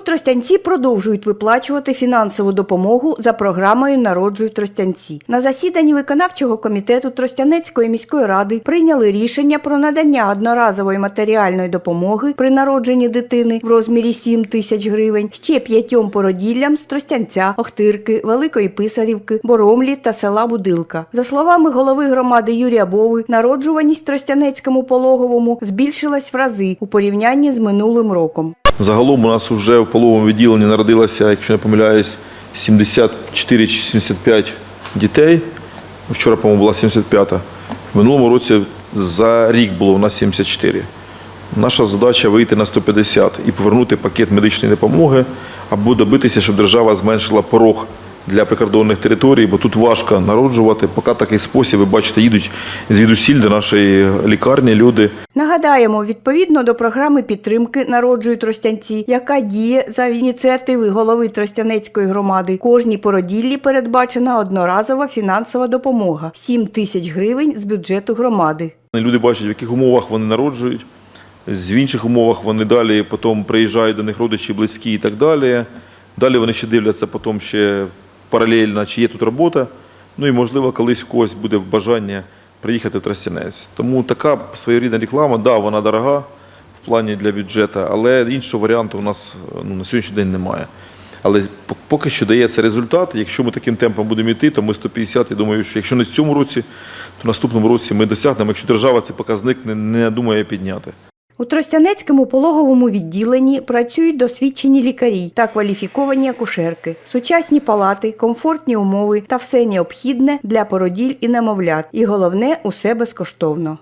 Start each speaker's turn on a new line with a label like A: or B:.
A: У Тростянці продовжують виплачувати фінансову допомогу за програмою Народжують Тростянці. На засіданні виконавчого комітету Тростянецької міської ради прийняли рішення про надання одноразової матеріальної допомоги при народженні дитини в розмірі 7 тисяч гривень ще п'ятьом породіллям з Тростянця, Охтирки, Великої Писарівки, Боромлі та села Будилка. За словами голови громади Юрія Бови, народжуваність Тростянецькому пологовому збільшилась в рази у порівнянні з минулим роком.
B: Загалом у нас вже в половому відділенні народилося, якщо не помиляюсь, 74 чи 75 дітей. Вчора, по-моєму, була 75-та. В минулому році за рік було у нас 74. Наша задача вийти на 150 і повернути пакет медичної допомоги або добитися, щоб держава зменшила порог для прикордонних територій, бо тут важко народжувати. Поки такий спосіб, ви бачите, їдуть звідусіль до нашої лікарні люди.
A: Нагадаємо, відповідно до програми підтримки народжують Тростянці, яка діє за ініціативи голови Тростянецької громади. Кожній породіллі передбачена одноразова фінансова допомога 7 тисяч гривень з бюджету громади.
B: Люди бачать, в яких умовах вони народжують, в інших умовах вони далі потім приїжджають до них родичі, близькі і так далі. Далі вони ще дивляться потім ще паралельно, чи є тут робота. Ну і можливо, колись у когось буде бажання приїхати в Тростянець. Тому така своєрідна реклама, да, вона дорога в плані для бюджету, але іншого варіанту у нас ну, на сьогоднішній день немає. Але поки що дається результат. Якщо ми таким темпом будемо йти, то ми 150, я думаю, що якщо не в цьому році, то в наступному році ми досягнемо, якщо держава цей показник не, не думає підняти.
A: У Тростянецькому пологовому відділенні працюють досвідчені лікарі та кваліфіковані акушерки, сучасні палати, комфортні умови та все необхідне для породіль і немовлят. І головне усе безкоштовно.